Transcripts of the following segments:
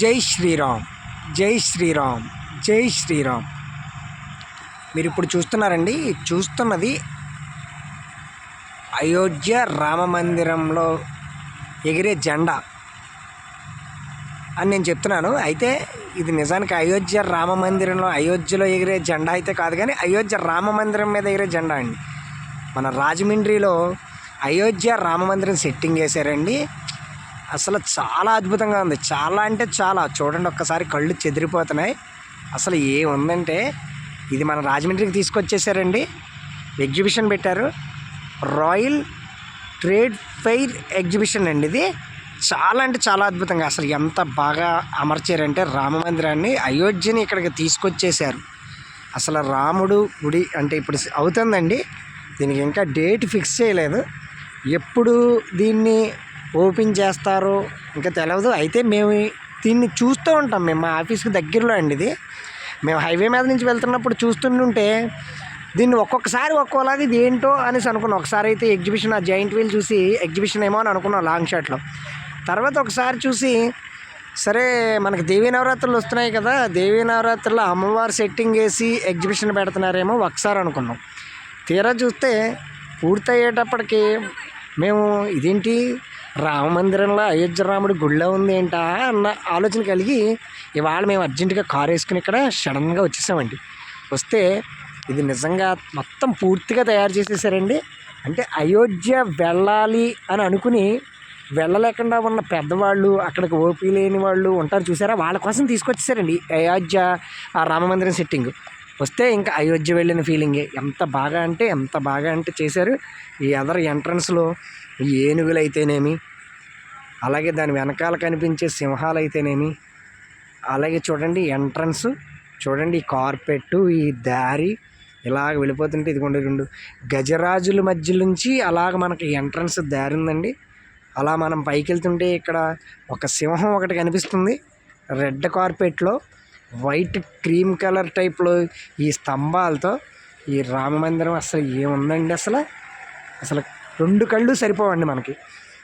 జై శ్రీరామ్ జై శ్రీరామ్ జై శ్రీరామ్. మీరు ఇప్పుడు చూస్తున్నారండి చూస్తున్నది అయోధ్య రామ మందిరంలో ఎగిరే జెండా అని నేను చెప్తున్నాను. అయితే ఇది నిజానికి అయోధ్య రామ మందిరంలో అయోధ్యలో ఎగిరే జెండా అయితే కాదు కానీ అయోధ్య రామ మందిరం మీద ఎగిరే జెండా అండి. మన రాజమండ్రిలో అయోధ్య రామ మందిరం సెట్టింగ్ చేశారండి. అసలు చాలా అద్భుతంగా ఉంది. చాలా అంటే చాలా. చూడండి ఒక్కసారి కళ్ళు చెదిరిపోతున్నాయి. అసలు ఏముందంటే ఇది మన రాజమండ్రికి తీసుకొచ్చేసారండి. ఎగ్జిబిషన్ పెట్టారు. రాయల్ ట్రేడ్ ఫెయిర్ ఎగ్జిబిషన్ అండి ఇది. చాలా అంటే చాలా అద్భుతంగా. అసలు ఎంత బాగా అమర్చారంటే రామ మందిరాన్ని అయోధ్యని ఇక్కడికి తీసుకొచ్చేసారు అసలు రాముడు గుడి అంటే ఇప్పుడు అవుతుందండి. దీనికి ఇంకా డేట్ ఫిక్స్ చేయలేదు. ఎప్పుడు దీన్ని ఓపెన్ చేస్తారో. ఇంకా తెలియదు అయితే మేము దీన్ని చూస్తూ ఉంటాం. మేము మా ఆఫీస్కి దగ్గరలో అండి ఇది. మేము హైవే మీద నుంచి వెళ్తున్నప్పుడు చూస్తుంటే దీన్ని ఒక్కొక్కసారి ఒక్కోలాగా ఇది ఏంటో అనేసి అనుకున్నాం. ఒకసారి అయితే ఎగ్జిబిషన్ ఆ జాయింట్ వీల్ చూసి ఎగ్జిబిషన్ ఏమో అని అనుకున్నాం లాంగ్ షాట్లో. తర్వాత ఒకసారి చూసి సరే మనకి దేవీ నవరాత్రులు వస్తున్నాయి కదా దేవీ నవరాత్రుల్లో అమ్మవారు సెట్టింగ్ వేసి ఎగ్జిబిషన్ పెడుతున్నారేమో ఒకసారి అనుకున్నాం. తీరా చూస్తే పూర్తయ్యేటప్పటికి మేము ఇదేంటి? రామ మందిరంలో అయోధ్య రాముడి గుళ్ళో ఉంది ఏంటా అన్న ఆలోచన కలిగి ఇవాళ మేము అర్జెంటుగా కారు వేసుకుని ఇక్కడ సడన్గా వచ్చేసామండి. వస్తే ఇది నిజంగా మొత్తం పూర్తిగా తయారు చేసేసారండి. అంటే అయోధ్య వెళ్ళాలి అని అనుకుని వెళ్ళలేకుండా ఉన్న పెద్దవాళ్ళు అక్కడికి ఓపీ లేని వాళ్ళు ఉంటారు చూసారా? వాళ్ళ కోసం తీసుకొచ్చేసారండి అయోధ్య ఆ రామ మందిరం సెట్టింగ్ వస్తే ఇంకా అయోధ్య వెళ్ళిన ఫీలింగే ఎంత బాగా అంటే ఎంత బాగా అంటే చేశారు ఈ అదర్ ఎంట్రన్స్లో ఈ ఏనుగులు అయితేనేమి అలాగే దాని వెనకాల కనిపించే సింహాలు అయితేనేమి అలాగే చూడండి ఎంట్రన్స్ చూడండి ఈ కార్పెట్టు ఈ దారి ఇలాగ వెళ్ళిపోతుంటే ఇదిగోండి రెండు గజరాజుల మధ్య నుంచి అలాగ మనకి ఎంట్రన్స్ దారి ఉందండి. అలా మనం పైకి వెళ్తుంటే ఇక్కడ ఒక సింహం ఒకటి కనిపిస్తుంది. రెడ్ కార్పెట్లో వైట్ క్రీమ్ కలర్ టైప్లో ఈ స్తంభాలతో ఈ రామ మందిరం అసలు ఏముందండి అసలు? అసలు రెండు కళ్ళు సరిపోవండి మనకి.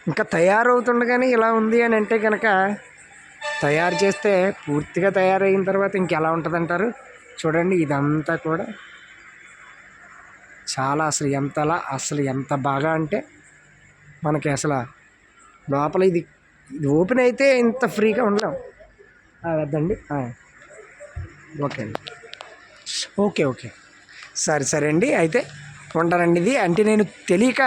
ఇంకా తయారవుతుండగానే ఇలా ఉంది అని అంటే కనుక తయారు చేస్తే పూర్తిగా తయారైన తర్వాత ఇంకెలా ఉంటుందంటారు? చూడండి ఇదంతా కూడా. చాలా అసలు ఎంతలా అసలు ఎంత బాగా అంటే మనకి అసలు లోపల ఇది ఇది ఓపెన్ అయితే ఇంత ఫ్రీగా ఉండలేం. వద్దండి. ఓకే అండి. Okay okay. సరే సరే అండి. అయితే ఉంటానండి ఇది. అంటే నేను తెలియక